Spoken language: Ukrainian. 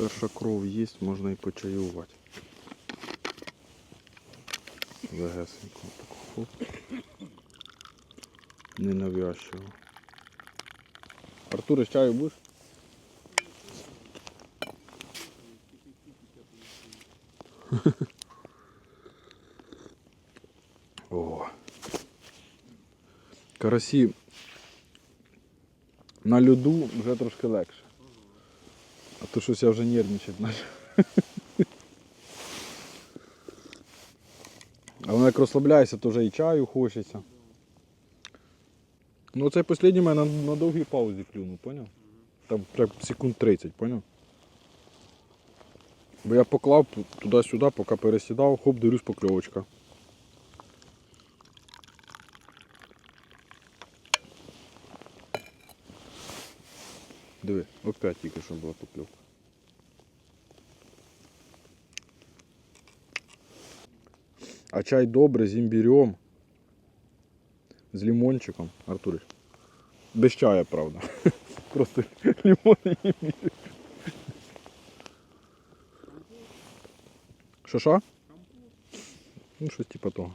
Перша кров є, можна і почаювати. Легесенько так хоп. Ненавязчиво. Артур, чаю будеш? О. Карасі на льоду вже трошки легше. А то щось я вже нервничати почав. А воно як розслабляється, то вже і чаю хочеться. Ну цей останній мене на, на довгій паузі клюнув, поняв? Там прям секунд 30, поняв? Бо я поклав туди-сюди, поки пересідав, хоп, дивлюсь покльовочка. Диви, опять тільки що була покльовка. А чай добрий з імбірем, з лимончиком, Артурич. Без чая, правда. Просто лимон і імбір. Що що? Ну, щось типа того.